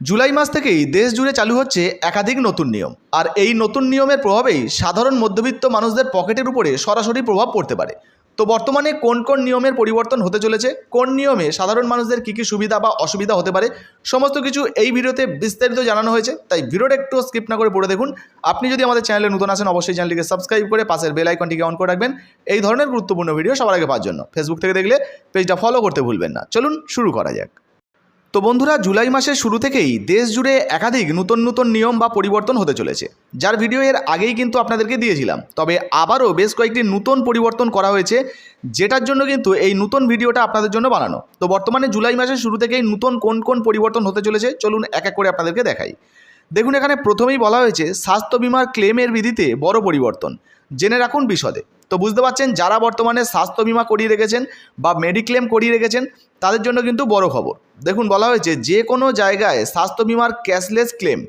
জুলাই মাস থেকেই দেশ জুড়ে চালু হচ্ছে একাধিক নতুন নিয়ম। আর এই নতুন নিয়মের প্রভাবেই সাধারণ মধ্যবিত্ত মানুষদের পকেটের উপরে সরাসরি প্রভাব পড়তে পারে। তো বর্তমানে কোন কোন নিয়মের পরিবর্তন হতে চলেছে? কোন নিয়মে সাধারণ মানুষদের কী কী সুবিধা বা অসুবিধা হতে পারে? সমস্ত কিছু এই ভিডিওতে বিস্তারিত জানানো হয়েছে, তাই ভিডিওটা একটু স্কিপ না করে পড়ে দেখুন। আপনি যদি আমাদের চ্যানেলে নতুন আসেন অবশ্যই চ্যানেলটিকে সাবস্ক্রাইব করে পাশের বেল আইকনটিকে অন করে রাখবেন। এই ধরনের গুরুত্বপূর্ণ ভিডিও সবার আগে পাওয়ার জন্য। ফেসবুক থেকে দেখলে পেজটা ফলো করতে ভুলবেন না। চলুন শুরু করা যাক। তো বন্ধুরা, জুলাই মাসের শুরু থেকেই দেশ জুড়ে একাধিক নতুন নতুন নিয়ম বা পরিবর্তন হতে চলেছে, যার ভিডিও এর আগেই কিন্তু আপনাদেরকে দিয়েছিলাম। তবে আবারও বেশ কয়েকটি নতুন পরিবর্তন করা হয়েছে, যেটার জন্য কিন্তু এই নতুন ভিডিওটা আপনাদের জন্য বানানো। তো বর্তমানে জুলাই মাসের শুরু থেকেই নতুন কোন কোন পরিবর্তন হতে চলেছে, চলুন এক এক করে আপনাদেরকে দেখাই। দেখুন, এখানে প্রথমেই বলা হয়েছে, স্বাস্থ্য বিমার ক্লেমের বিধিতে বড় পরিবর্তন। জেনে রাখুন বিশদে। তো বুঝতে পারছেন, যারা বর্তমানে স্বাস্থ্য বিমা করিয়ে রেখেছেন বা মেডিক্লেম করিয়ে রেখেছেন, তাদের জন্য কিন্তু বড় খবর। দেখুন, বলা হয়েছে যে কোনো জায়গায় স্বাস্থ্য বিমার ক্যাশলেস ক্লেম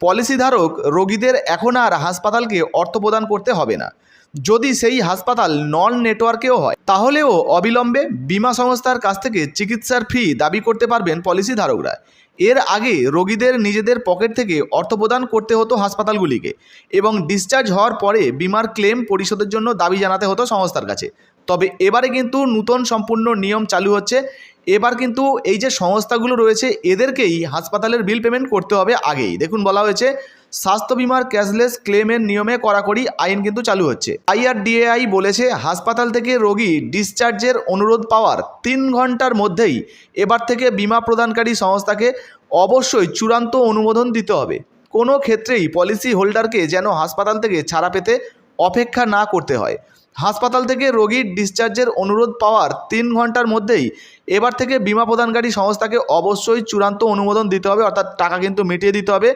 পলিসিধারক রোগীদের এখন আর হাসপাতালকে অর্থ প্রদান করতে হবে না। যদি সেই হাসপাতাল নন নেটওয়ার্কেও হয়, তাহলেও অবিলম্বে বিমা সংস্থার কাছ থেকে চিকিৎসার ফি দাবি করতে পারবেন পলিসি ধারকরা এর আগে রোগীদের নিজেদের পকেট থেকে অর্থ প্রদান করতে হতো হাসপাতালগুলিকে এবং ডিসচার্জ হওয়ার পরে বিমার ক্লেম পরিশোধের জন্য দাবি জানাতে হতো সংস্থার কাছে। তবে এবারে কিন্তু নূতন সম্পূর্ণ নিয়ম চালু হচ্ছে। এবার কিন্তু এই যে সংস্থাগুলো রয়েছে, এদেরকেই হাসপাতালের বিল পেমেন্ট করতে হবে আগেই। দেখুন, বলা হয়েছে, স্বাস্থ্য বিমার ক্যাশলেস ক্লেমের নিয়মে কড়াকড়ি আইন কিন্তু চালু হচ্ছে। আইআরডিএআই বলেছে, হাসপাতাল থেকে রোগী ডিসচার্জের অনুরোধ পাওয়ার তিন ঘণ্টার মধ্যেই এবার থেকে বিমা প্রদানকারী সংস্থাকে অবশ্যই চূড়ান্ত অনুমোদন দিতে হবে। কোনো ক্ষেত্রেই পলিসি হোল্ডারকে যেন হাসপাতাল থেকে ছাড়া পেতে অপেক্ষা না করতে হয়। হাসপাতাল থেকে রোগীর ডিসচার্জের অনুরোধ পাওয়ার তিন ঘণ্টার মধ্যেই এবার থেকে বিমা প্রদানকারী সংস্থাকে অবশ্যই চূড়ান্ত অনুমোদন দিতে হবে, অর্থাৎ টাকা কিন্তু মিটিয়ে দিতে হবে।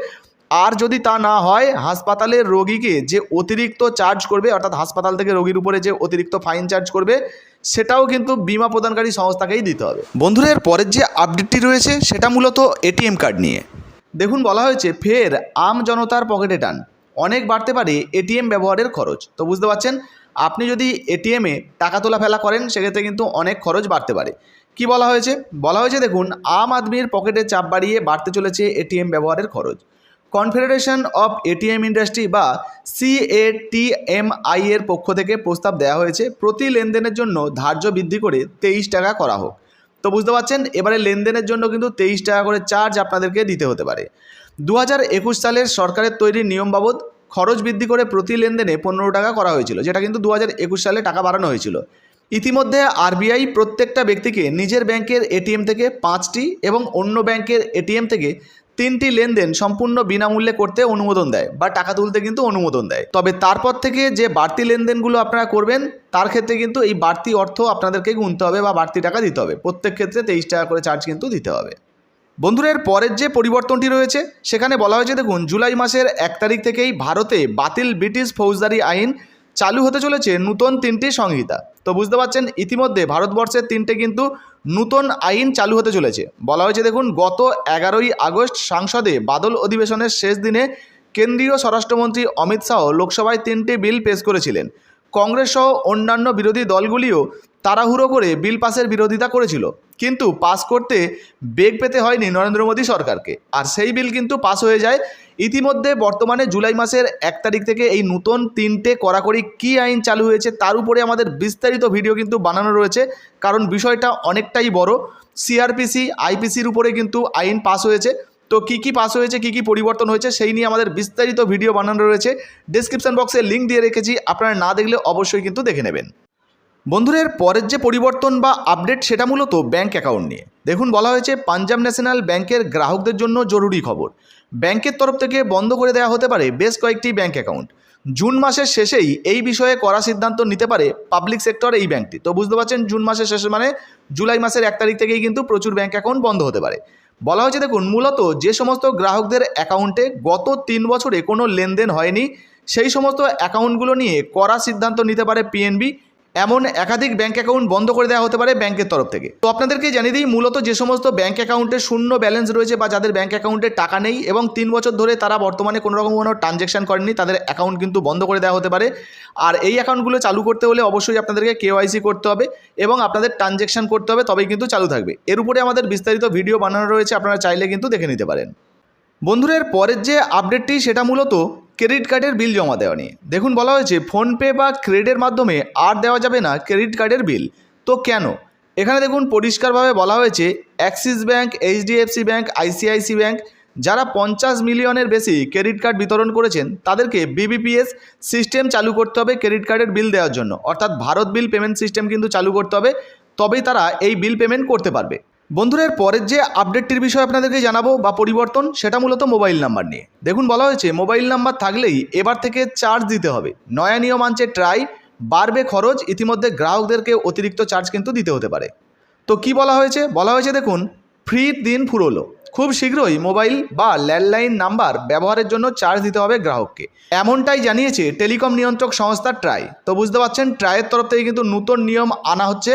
আর যদি তা না হয় হাসপাতালের রোগীকে যে অতিরিক্ত চার্জ করবে, অর্থাৎ হাসপাতাল থেকে রোগীর উপরে যে অতিরিক্ত ফাইন চার্জ করবে, সেটাও কিন্তু বিমা প্রদানকারী সংস্থাকেই দিতে হবে। বন্ধুরা, এর পরের যে আপডেটটি রয়েছে, সেটা মূলত এটিএম কার্ড নিয়ে। দেখুন, বলা হয়েছে, ফের আম জনতার পকেটে টান। অনেক বাড়তে পারে এটিএম ব্যবহারের খরচ। তো বুঝতে পারছেন? আপনি যদি এটিএমে টাকা তোলা ফেলা করেন, সেক্ষেত্রে কিন্তু অনেক খরচ বাড়তে পারে। কি বলা হয়েছে? বলা হয়েছে দেখুন, আম আদমির পকেটে চাপ বাড়িয়ে বাড়তে চলেছে এটিএম ব্যবহারের খরচ। কনফেডারেশন অফ এটিএম ইন্ডাস্ট্রি বা সিএটিএমআই এর পক্ষ থেকে প্রস্তাব দেওয়া হয়েছে, প্রতি লেনদেনের জন্য ধার্য বৃদ্ধি করে তেইশ টাকা করা হোক। তো বুঝতে পারছেন? এবারে লেনদেনের জন্য কিন্তু তেইশ টাকা করে চার্জ আপনাদেরকে দিতে হতে পারে। দু একুশ সালের সরকারের তৈরি নিয়ম বাবদ খরচ বৃদ্ধি করে প্রতি লেনদেনে পনেরো টাকা করা হয়েছিল, যেটা কিন্তু দু হাজার একুশ সালে টাকা বাড়ানো হয়েছিল। ইতিমধ্যে আরবিআই প্রত্যেকটা ব্যক্তিকে নিজের ব্যাংকের এটিএম থেকে পাঁচটি এবং অন্য ব্যাংকের এটিএম থেকে তিনটি লেনদেন সম্পূর্ণ বিনামূল্যে করতে অনুমোদন দেয় বা টাকা তুলতে কিন্তু অনুমোদন দেয়। তবে তারপর থেকে যে বাড়তি লেনদেনগুলো আপনারা করবেন, তার ক্ষেত্রে কিন্তু এই বাড়তি অর্থ আপনাদেরকে গুনতে হবে বা বাড়তি টাকা দিতে হবে। প্রত্যেক ক্ষেত্রে তেইশ টাকা করে চার্জ কিন্তু দিতে হবে। বন্ধুরা, এর পরের যে পরিবর্তনটি রয়েছে, সেখানে বলা হয়েছে, দেখুন, জুলাই মাসের এক তারিখ থেকেই ভারতে বাতিল ব্রিটিশ ফৌজদারি আইন চালু হতে চলেছে নূতন তিনটি সংহিতা। তো বুঝতে পারছেন, ইতিমধ্যে ভারতবর্ষের তিনটে কিন্তু নূতন আইন চালু হতে চলেছে। বলা হয়েছে, দেখুন, গত এগারোই আগস্ট সংসদে বাদল অধিবেশনের শেষ দিনে কেন্দ্রীয় স্বরাষ্ট্রমন্ত্রী অমিত শাহ লোকসভায় তিনটি বিল পেশ করেছিলেন। কংগ্রেস সহ অন্যান্য বিরোধী দলগুলিও তাড়াহুড়ো করে বিল পাসের বিরোধিতা করেছিল। কিন্তু পাস করতে বেগ পেতে হয়নি নরেন্দ্র মোদী সরকারকে। আর সেই বিল কিন্তু পাস হয়ে যায় ইতিমধ্যে বর্তমানে জুলাই মাসের এক তারিখ থেকে এই নতুন তিনটে কড়াকড়ি কী আইন চালু হয়েছে তার উপরে আমাদের বিস্তারিত ভিডিও কিন্তু বানানো রয়েছে, কারণ বিষয়টা অনেকটাই বড়। সিআরপিসি, আইপিসির উপরে কিন্তু আইন পাস হয়েছে। তো কী কী পাস হয়েছে, কী কী পরিবর্তন হয়েছে সেই নিয়ে আমাদের বিস্তারিত ভিডিও বানানো রয়েছে। ডিসক্রিপশন বক্সে লিঙ্ক দিয়ে রেখেছি, আপনারা না দেখলে অবশ্যই কিন্তু দেখে নেবেন। বন্ধুদের পরের যে পরিবর্তন বা আপডেট সেটা মূলত ব্যাংক অ্যাকাউন্ট নিয়ে। দেখুন, বলা হয়েছে পাঞ্জাব ন্যাশনাল ব্যাংকের গ্রাহকদের জন্য জরুরি খবর। ব্যাংকের তরফ থেকে বন্ধ করে দেওয়া হতে পারে বেশ কয়েকটি ব্যাংক অ্যাকাউন্ট জুন মাসের শেষেই এই বিষয়ে করা সিদ্ধান্ত নিতে পারে পাবলিক সেক্টর এই ব্যাংকটি। তো বুঝতে পারছেন, জুন মাসের শেষে মানে জুলাই মাসের এক তারিখ থেকেই কিন্তু প্রচুর ব্যাংক অ্যাকাউন্ট বন্ধ হতে পারে। বলা হয়েছে, দেখুন, মূলত যে সমস্ত গ্রাহকদের অ্যাকাউন্টে গত তিন বছরে কোনো লেনদেন হয়নি, সেই সমস্ত অ্যাকাউন্টগুলো নিয়ে করা সিদ্ধান্ত নিতে পারে পিএনবি এমন একাধিক ব্যাঙ্ক অ্যাকাউন্ট বন্ধ করে দেওয়া হতে পারে ব্যাংকের তরফ থেকে। তো আপনাদেরকে জানিয়ে দিই, মূলত যে সমস্ত ব্যাঙ্ক অ্যাকাউন্টে শূন্য ব্যালেন্স রয়েছে বা যাদের ব্যাঙ্ক অ্যাকাউন্টে টাকা নেই এবং তিন বছর ধরে তারা বর্তমানে কোনো রকম কোনো ট্রানজ্যাকশন করেনি তাদের অ্যাকাউন্ট কিন্তু বন্ধ করে দেওয়া হতে পারে। আর এই অ্যাকাউন্টগুলো চালু করতে হলে অবশ্যই আপনাদেরকে কেওয়াইসি করতে হবে এবং আপনাদের ট্রানজ্যাকশন করতে হবে, তবেই কিন্তু চালু থাকবে। এর উপরে আমাদের বিস্তারিত ভিডিও বানানো রয়েছে, আপনারা চাইলে কিন্তু দেখে নিতে পারেন। বন্ধুরা, এর পরের যে আপডেটটি সেটা মূলত ক্রেডিট কার্ডের বিল জমা দেওয়া নিয়ে। দেখুন বলা হয়েছে, ফোনপে বা ক্রেডিটের মাধ্যমে আর দেওয়া যাবে না ক্রেডিট কার্ডের বিল। তো কেন? এখানে দেখুন পরিষ্কারভাবে বলা হয়েছে, Axis bank HDFC bank ICICI bank যারা পঞ্চাশ মিলিয়নের বেশি ক্রেডিট কার্ড বিতরণ করেছেন, তাদেরকে বিবিপিএস সিস্টেম চালু করতে হবে ক্রেডিট কার্ডের বিল দেওয়ার জন্য। অর্থাৎ ভারত বিল পেমেন্ট সিস্টেম কিন্তু চালু করতে হবে, তবেই তারা এই বিল পেমেন্ট করতে পারবে। বন্ধুরা পরের যে আপডেটটির বিষয়ে আপনাদেরকে জানাব বা পরিবর্তন, সেটা মূলত মোবাইল নাম্বার নিয়ে। দেখুন, বলা হয়েছে মোবাইল নাম্বার থাকলেই এবার থেকে চার্জ দিতে হবে। নয়া নিয়ম আনছে ট্রাই বাড়বে খরচ, ইতিমধ্যে গ্রাহকদেরকে অতিরিক্ত চার্জ কিন্তু দিতে হতে পারে। তো কি বলা হয়েছে? বলা হয়েছে, দেখুন ফ্রি দিন ফুরোলো। খুব শীঘ্রই মোবাইল বা ল্যান্ডলাইন নাম্বার ব্যবহারের জন্য চার্জ দিতে হবে গ্রাহককে। এমনটাই জানিয়েছে টেলিকম নিয়ন্ত্রক সংস্থা ট্রাই তো বুঝতে পারছেন ট্রাইয়ের তরফ থেকে কিন্তু নতুন নিয়ম আনা হচ্ছে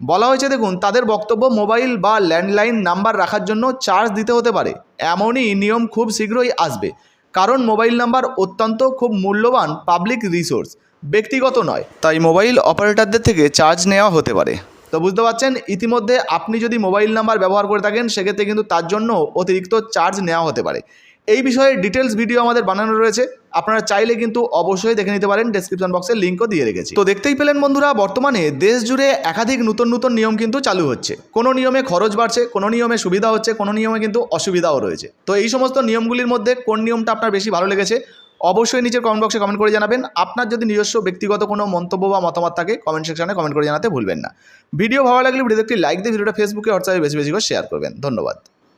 বলা হয়েছে, দেখুন, তাদের বক্তব্য মোবাইল বা ল্যান্ডলাইন নাম্বার রাখার জন্য চার্জ দিতে হতে পারে। এমনই নিয়ম খুব শীঘ্রই আসবে। কারণ মোবাইল নাম্বার অত্যন্ত খুব মূল্যবান পাবলিক রিসোর্স, ব্যক্তিগত নয়। তাই মোবাইল অপারেটরদের থেকে চার্জ নেওয়া হতে পারে। তো বুঝতে পারছেন, ইতিমধ্যে আপনি যদি মোবাইল নাম্বার ব্যবহার করে থাকেন, সেক্ষেত্রে কিন্তু তার জন্য অতিরিক্ত চার্জ নেওয়া হতে পারে। এই বিষয়ে ডিটেলস ভিডিও আমাদের বানানো রয়েছে। আপনারা চাইলে কিন্তু অবশ্যই দেখে নিতে পারেন ডেসক্রিপশন বক্সে লিঙ্কও দিয়ে রেখেছি। তো দেখতেই পেলেন বন্ধুরা, বর্তমানে দেশ জুড়ে একাধিক নতুন নতুন নিয়ম কিন্তু চালু হচ্ছে। কোনো নিয়মে খরচ বাড়ছে, কোনো নিয়মে সুবিধা হচ্ছে, কোনো নিয়মে কিন্তু অসুবিধাও রয়েছে। তো এই সমস্ত নিয়মগুলির মধ্যে কোন নিয়মটা আপনার বেশি ভালো লেগেছে, অবশ্যই নিচের কমেন্ট বক্সে কমেন্ট করে জানাবেন। আপনার যদি নিজস্ব ব্যক্তিগত কোনো মন্তব্য বা মতামত থাকে কমেন্ট সেকশনে কমেন্ট করে জানাতে ভুলবেন না। ভিডিও ভালো লাগলে ভিডিওতে একটি লাইক দিয়ে ভিডিওটা ফেসবুকে হোয়াটসঅ্যাপে বেশি বেশি করে শেয়ার করবেন। ধন্যবাদ।